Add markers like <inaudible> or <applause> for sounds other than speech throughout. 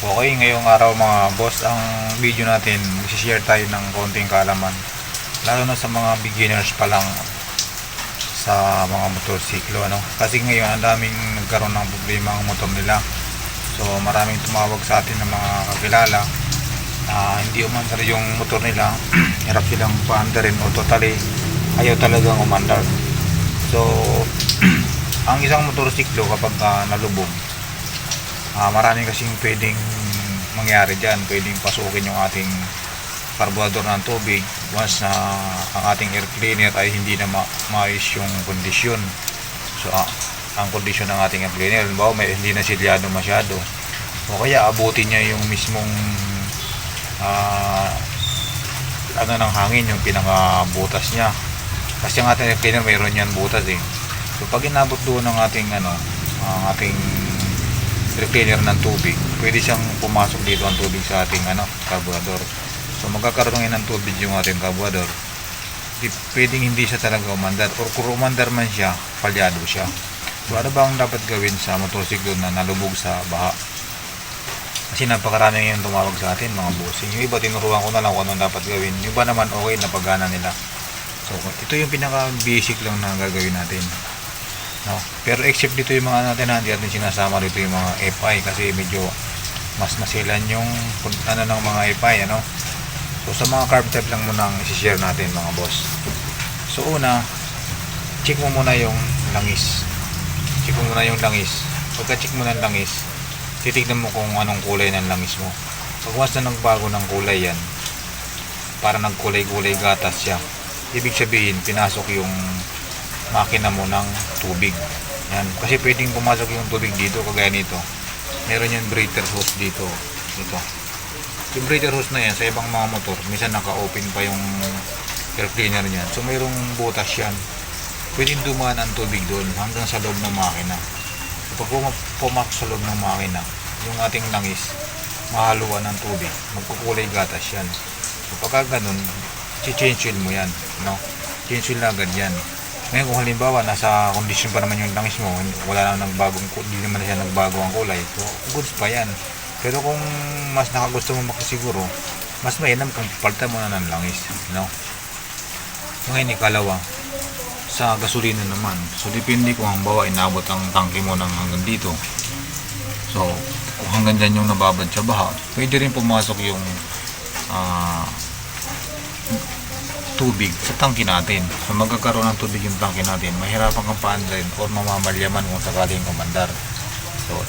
Okay, ngayong araw mga boss, ang video natin, mag-share tayo ng konting kaalaman. Lalo na sa mga beginners pa lang sa mga motorsiklo. Ano? Kasi ngayon, ang daming nagkaroon ng problema ang motor nila. So, maraming tumawag sa atin ng mga kakilala na hindi umandar yung motor nila. <clears throat> Hirap silang paandarin o totally ayaw talagang umandar. So, <clears throat> ang isang motorsiklo kapag ah, nalubog, Ah, marami kasing pwedeng mangyari dyan. Pwedeng pasukin yung ating karburador ng tubig once na ang ating air cleaner ay hindi na ma maayos yung kondisyon. So, ah, ang kondisyon ng ating air cleaner, halimbawa may hindi na silyado masyado. O kaya abutin niya yung mismong ah, ano ng hangin, yung pinakabutas niya. Kasi ang ating air cleaner mayroon yan butas eh. So, pag inabot doon ng ating ano, ang ating cleaner ng tubig, pwede siyang pumasok dito ang tubig sa ating ano, carburetor. So magkakaroon ngayon ng tubig yung ating carburetor. Di, pwedeng hindi siya talaga umandar or kung umandar man siya, palyado siya. So ano ba ang dapat gawin sa motorsiklo na nalubog sa baha? Kasi napakarami ngayon tumawag sa atin mga bossing. Yung iba tinuruan ko na lang kung anong dapat gawin. Yung iba naman okay na pagana nila. So ito yung pinaka basic lang na gagawin natin. No? Pero except dito yung mga natin, hindi natin sinasama dito yung mga FI kasi medyo mas nasilan yung ano ng mga FI, ano? So sa mga carb type lang muna ang isi-share natin mga boss. So una, check mo muna yung langis. Check mo muna yung langis. Pagka check mo ng langis, titignan mo kung anong kulay ng langis mo. Pag once na nagbago ng kulay yan, para nagkulay-kulay gatas siya, ibig sabihin, pinasok yung makina mo ng tubig. Yan. Kasi pwedeng pumasok yung tubig dito, kagaya nito. Meron yung breather hose dito. Ito. Yung breather hose na yan, sa ibang mga motor, minsan naka-open pa yung air cleaner niyan. So, mayroong butas yan. Pwedeng dumaan ang tubig doon hanggang sa loob ng makina. So, pag puma- pumasok sa loob ng makina, yung ating langis, mahaluan ng tubig. Magkukulay gatas yan. So, pagka ganun, chi-change oil mo yan. No? Change oil na agad yan. Ngayon kung halimbawa nasa kondisyon pa naman yung langis mo, wala na nagbagong hindi naman na siya nagbago ang kulay. So goods pa 'yan. Pero kung mas nakagusto mo makasiguro, mas mainam kung palitan mo na ng langis, no? Ngayon ikalawa, sa gasolina naman. So depende kung ang bawa inabot ang tangke mo ng hanggang dito. So kung hanggang dyan yung nababad sa baha, pwede rin pumasok yung ah tubig sa tangke natin. So magkakaroon ng tubig yung tangke natin, mahirapan kang paandarin or mamamalyaman kung sakaling kumandar. So,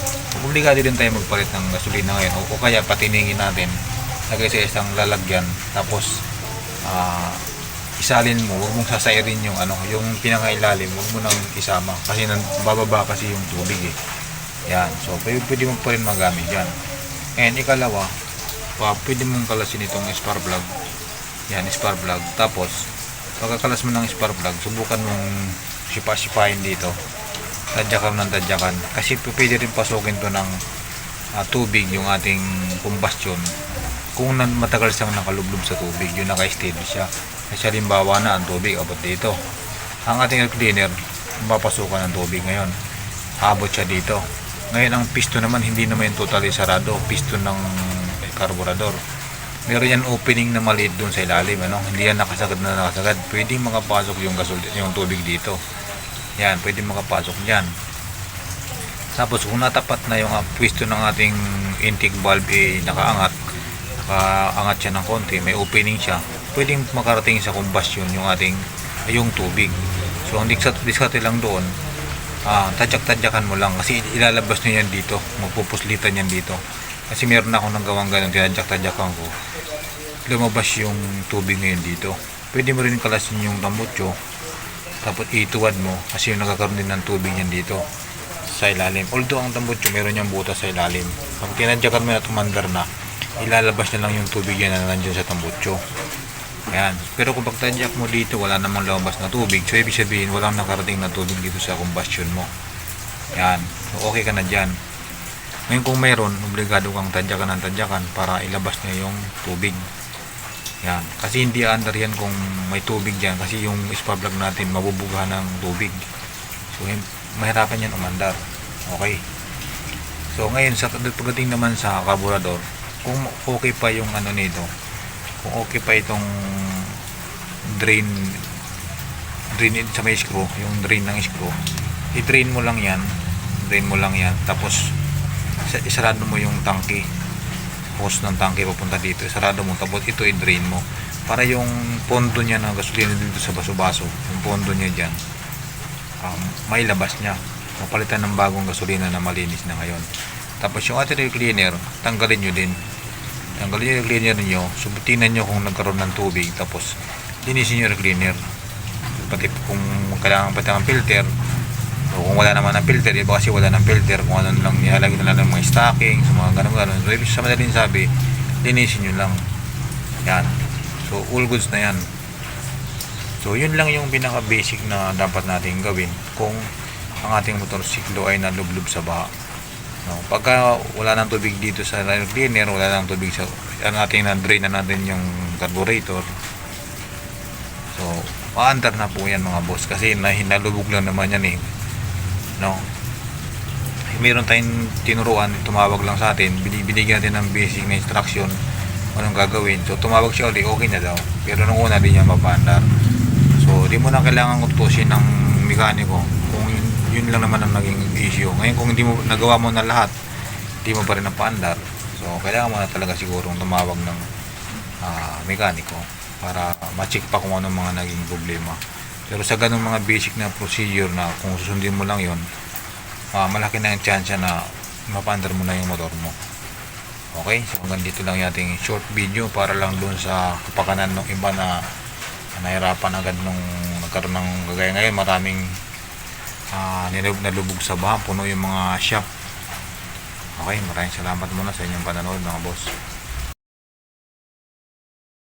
obligado din tayo magpalit ng gasolina ngayon o, o kaya patiningin natin lagay sa isang lalagyan tapos ah, isalin mo, huwag mong sasairin yung ano, yung pinangailalim, huwag mo nang isama kasi nan, bababa kasi yung tubig eh. Yan. So, pwede, pwede mo pa rin magamit yan. And ikalawa, pwede mong kalasin itong spark plug yan, spark plug. Tapos, pagkakalas mo ng spark plug, subukan mong sipa-sipahin dito. Tadyakan ng tadyakan. Kasi pwede rin pasukin to ng ah, tubig yung ating combustion. Kung matagal siyang nakalublob sa tubig, yung naka-steady siya. Kasi halimbawa na ang tubig abot dito. Ang ating air cleaner, mapasukan ng tubig ngayon. Abot siya dito. Ngayon ang piston naman hindi naman yung totally sarado. Piston ng carburetor meron yan opening na maliit doon sa ilalim ano? Hindi yan nakasagad na nakasagad. Pwedeng makapasok yung gasol yung tubig dito. Yan pwedeng makapasok diyan tapos kung natapat na yung uh, pwesto ng ating intake valve eh, nakaangat. Nakaangat siya ng konti may opening siya. Pwedeng makarating sa combustion yung ating ay, yung tubig. So ang diskarte lang doon ah, tadyak-tadyakan mo lang. Kasi ilalabas nyo yan dito magpupuslitan yan dito kasi meron na akong nagawang ganun tinadyak-tadyakan ko lumabas yung tubig ngayon dito pwede mo rin kalasin yung tambutso tapos ituwad mo kasi yung nagkakaroon din ng tubig yan dito sa ilalim although ang tambutso meron yung butas sa ilalim pag tinadyakan mo na tumandar na ilalabas na lang yung tubig yan na nandiyan sa tambutso yan. Pero kung pagtadyak mo dito, wala namang lumabas na tubig. So, ibig sabihin, walang nakarating na tubig dito sa combustion mo. Yan. So, okay ka na dyan. Ngayon kung mayroon, obligado kang tadyakan ng tadyakan para ilabas niya yung tubig. Yan. Kasi hindi under yan kung may tubig dyan. Kasi yung spark plug natin, mabubugahan ng tubig. So, mahirapan yan umandar. Okay. So ngayon sa pagdating naman sa carburetor, kung okay pa yung ano nito, kung okay pa itong drain drain in- sa may screw, yung drain ng screw, i-drain mo lang yan, drain mo lang yan, tapos isarado mo yung tangke, hose ng tangke papunta dito, isarado mo, tapos ito i-drain mo, para yung pondo niya ng gasolina dito sa baso-baso, yung pondo niya dyan, um, may labas niya, mapalitan ng bagong gasolina na malinis na ngayon. Tapos yung ating cleaner, tanggalin nyo din. Tanggalin nyo yung cleaner nyo, subutinan nyo kung nagkaroon ng tubig, tapos linisin nyo yung cleaner. Pati kung kailangan pati ng filter, o kung wala naman ng filter, iba kasi wala ng filter, kung ano lang nilalagay na lang ng mga stocking, sa mga ganun ganun. So, ibig sa madaling sabi, linisin nyo lang. Yan. So, all goods na yan. So, yun lang yung pinaka-basic na dapat natin gawin kung ang ating motorsiklo ay nalublob sa baha. No, pagka wala nang tubig dito sa air cleaner, wala nang tubig sa ano natin na drain na natin yung carburetor. So, paandar na po yan mga boss kasi nahinalubog lang naman yan eh. No. Meron tayong tinuruan, tumawag lang sa atin, binigyan natin ng basic na instruction anong gagawin. So, tumawag siya ulit, okay na daw. Pero nung una, di niya mapaandar. So, di mo na kailangan utusin ng mekaniko kung yun, lang naman ang naging issue. Ngayon, kung hindi mo nagawa mo na lahat, hindi mo pa rin napaandar. So, kailangan mo na talaga sigurong tumawag ng ah, mekaniko para ma-check pa kung anong mga naging problema. Pero sa ganung mga basic na procedure na kung susundin mo lang yon ah, malaki na yung chance na mapaandar mo na yung motor mo. Okay, so hanggang dito lang yung ating short video para lang dun sa kapakanan ng iba na nahirapan agad nung nagkaroon ng gagaya ngayon. Maraming ah nilub nalubog sa baha. Puno yung mga shop. Okay? Maraming salamat muna sa inyong panonood mga boss